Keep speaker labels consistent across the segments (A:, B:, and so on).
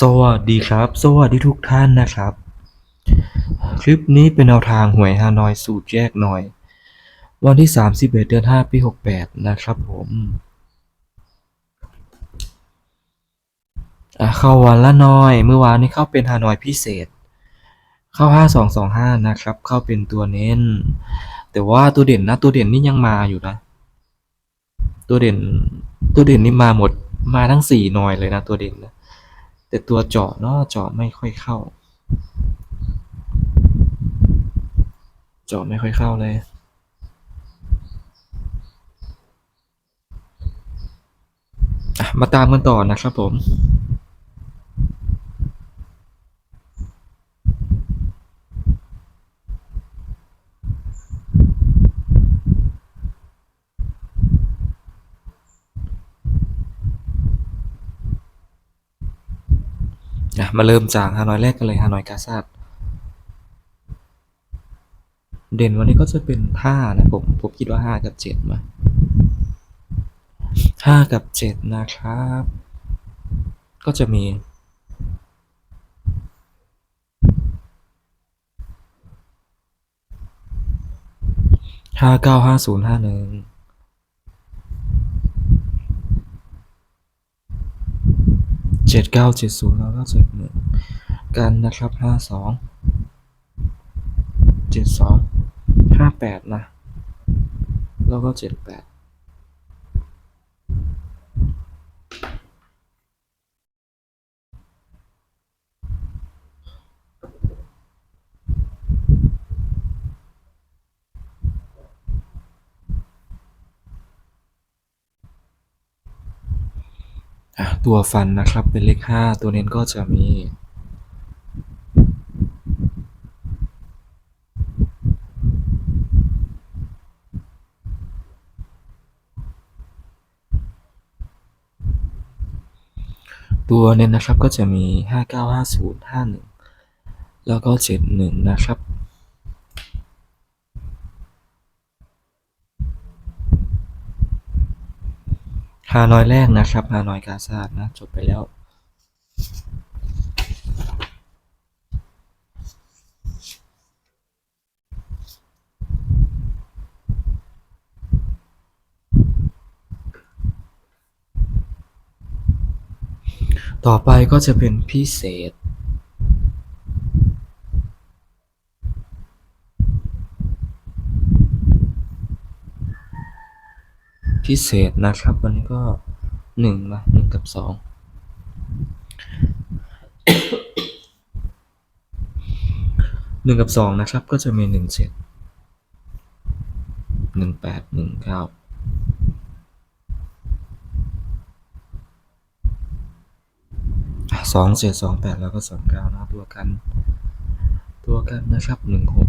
A: สวัสดีครับ สวัสดีทุกท่านนะครับ คลิปนี้เป็นแนวทางหวยฮานอยสูตรแยกหน่อย วันที่ 31 เดือน 5 ปี 68 นะครับผมเข้าวันละน้อย เมื่อวานนี้เข้าเป็นฮานอยพิเศษ เข้า 5225 นะครับ เข้าเป็นตัวเน้น แต่ว่าตัวเด่นนะตัวเด่นนี่ยังมาอยู่นะ ตัวเด่นตัวเด่นนี่มาหมดมาทั้งสี่หน่อยเลยนะตัวเด่นนะ แต่ตัวเจาะเนาะเจาะไม่ค่อยเข้า เจาะไม่ค่อยเข้าเลยมาตามกันต่อนะครับผม มาเริ่มจากฮานอยแรกกันเลยฮานอยกาซาดเด่นวันนี้ก็จะเป็นห้านะผม ผมคิดว่าห้ากับเจ็ดมาห้ากับเจ็ดนะครับ ก็จะมีห้าเก้าห้าศูนย์ห้าหนึ่ง จ็ดเก้าเจ็ดศูนย์แล้วก็เจ็ดหนึ่งกันนะครับห้าสองเจ็ดสองห้าแปดนะ แล้วก็เจ็ดแปด ตัวฟันนะครับเป็นเลขห้าตัวเน้นก็จะมี ตัวเน้นนะครับก็จะมี 59 50 51 แล้วก็ 71 นะครับ ฮานอยแรกนะครับฮานอยกาซาดนะ จบไปแล้ว ต่อไปก็จะเป็นพิเศษ พิเศษนะครับ วันนี้ก็หนึ่งมาหนึ่งกับสองหนึ่งกับสองนะครับ ก็จะมีหนึ่งเจ็ดหนึ่งแปดหนึ่งเก้าสองเจ็ดสองแปดแล้วก็สองเก้านะตัวกัน ตัวกันนะครับหนึ่งหก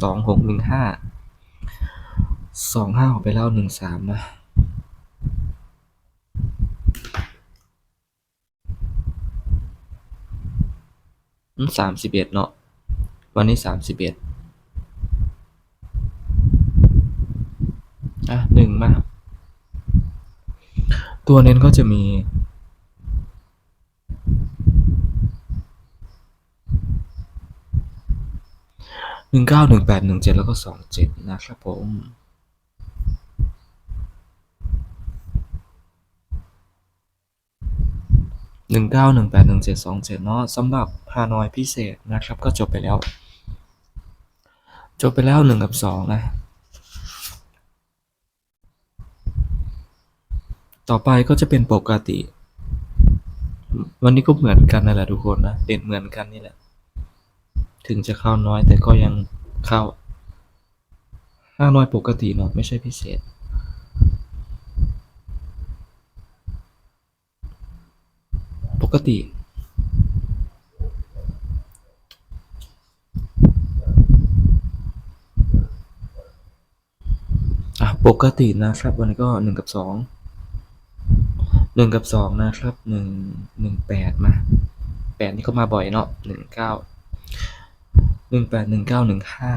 A: สองหกหนึ่งห้า สองห้าออกไปแล้วหนึ่งสามนะสามสิบเอ็ดเนาะ วันนี้สามสิบเอ็ดอะหนึ่งมา ตัวเน้นก็จะมีหนึ่งเก้าหนึ่งแปดหนึ่งเจ็ดแล้วก็สองเจ็ดนะครับผม หนึ่งเก้าหนึ่งแปดหนึ่งเจ็ดสองเจ็ดเนาะสำหรับฮานอยพิเศษนะครับ ก็จบไปแล้ว จบไปแล้วหนึ่งกับสองนะ ต่อไปก็จะเป็นปกติ วันนี้ก็เหมือนกันนั่นแหละทุกคนนะ เด่นเหมือนกันนี่แหละ ถึงจะเข้าน้อยแต่ก็ยังเข้าห้าน้อยปกติเนาะไม่ใช่พิเศษ กติ อะปกตินะครับวันนี้ก็หนึ่งกับสองหนึ่งกับสองนะครับหนึ่งหนึ่งแปดมาแปดนี่ก็มาบ่อยเนาะหนึ่งเก้าหนึ่งแปดหนึ่งเก้าหนึ่งห้า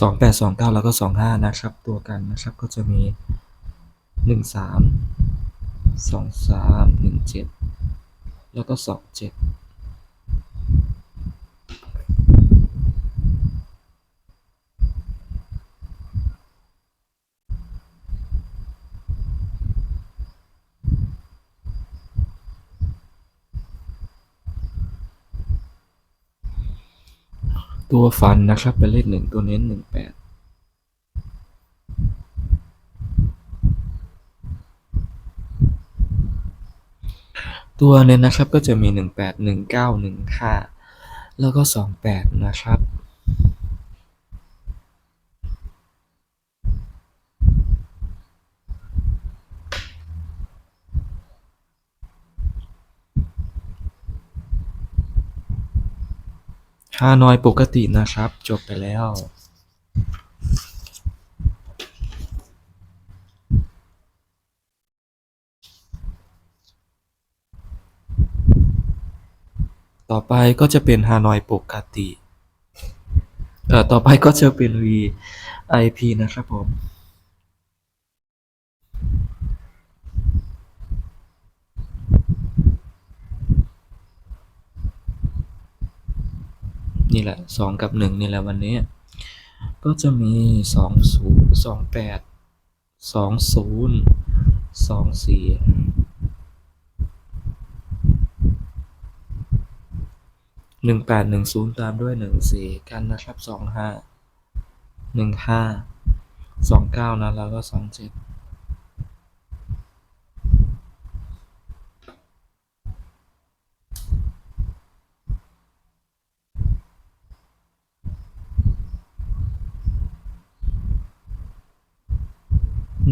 A: สองแปดสองเก้าแล้วก็สองห้านะครับ ตัวกันนะครับก็จะมีหนึ่งสามสองสามหนึ่งเจ็ดแล้วก็สองเจ็ด ตัวฟันนะครับเป็นเลขหนึ่งตัวเน้นหนึ่งแปดตัวเน้นนะครับก็จะมี 18 19 15 แล้วก็ 28 นะครับ ฮานอยปกตินะครับ จบไปแล้ว ต่อไปก็จะเป็นฮานอยปกติ เอ่อ ต่อไปก็จะเป็น VIP นะครับผม นี่แหละสองกับหนึ่งนี่แหละวันนี้ ก็จะมีสองศูนย์สองแปดสองศูนย์สองสี่หนึ่งแปดหนึ่งศูนย์ตามด้วยหนึ่งสี่กันนะครับสองห้าหนึ่งห้าสองเก้านะแล้วก็สองเจ็ด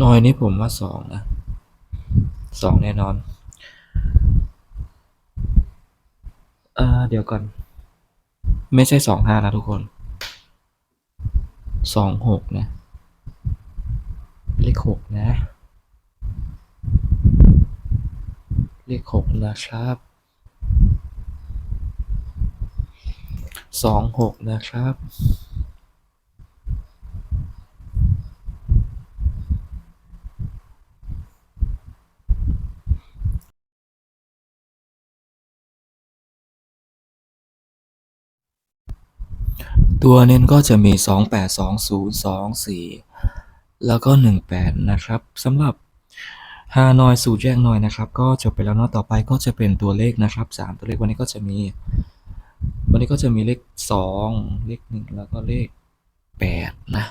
A: น้อยนี่ผมว่าสองนะสองแน่นอน เอ่อเดี๋ยวก่อน ไม่ใช่สองห้านะทุกคนสองหกนะ เลขหกนะ เลขหกนะครับสองหกนะครับ ตัวเน้นก็จะมี 2 8 2 0 2 4 แล้วก็ 18 นะครับสำหรับฮานอยสูตรแยกหน่อยนะครับ ก็จบไปแล้วเนาะต่อไปก็จะเป็นตัวเลขนะครับ 3 ตัวเลขวันนี้ก็จะมี วันนี้ก็จะมีเลข 2 เลข 1 แล้วก็เลข 8 นะ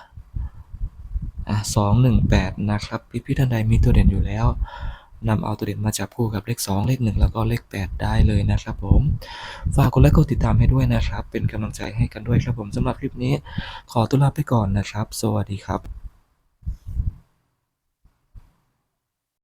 A: อะ2 1 8 นะครับพี่พี่ท่านใดมีตัวเด่นอยู่แล้ว นำเอาตัวเด่นมาจับคู่กับเลข 2 เลข 1 แล้วก็เลข 8 ได้เลยนะครับผม ฝากกดไลค์กดติดตามให้ด้วยนะครับ เป็นกำลังใจให้กันด้วยครับผมสำหรับคลิปนี้ ขอตัวลาไปก่อนนะครับ สวัสดีครับ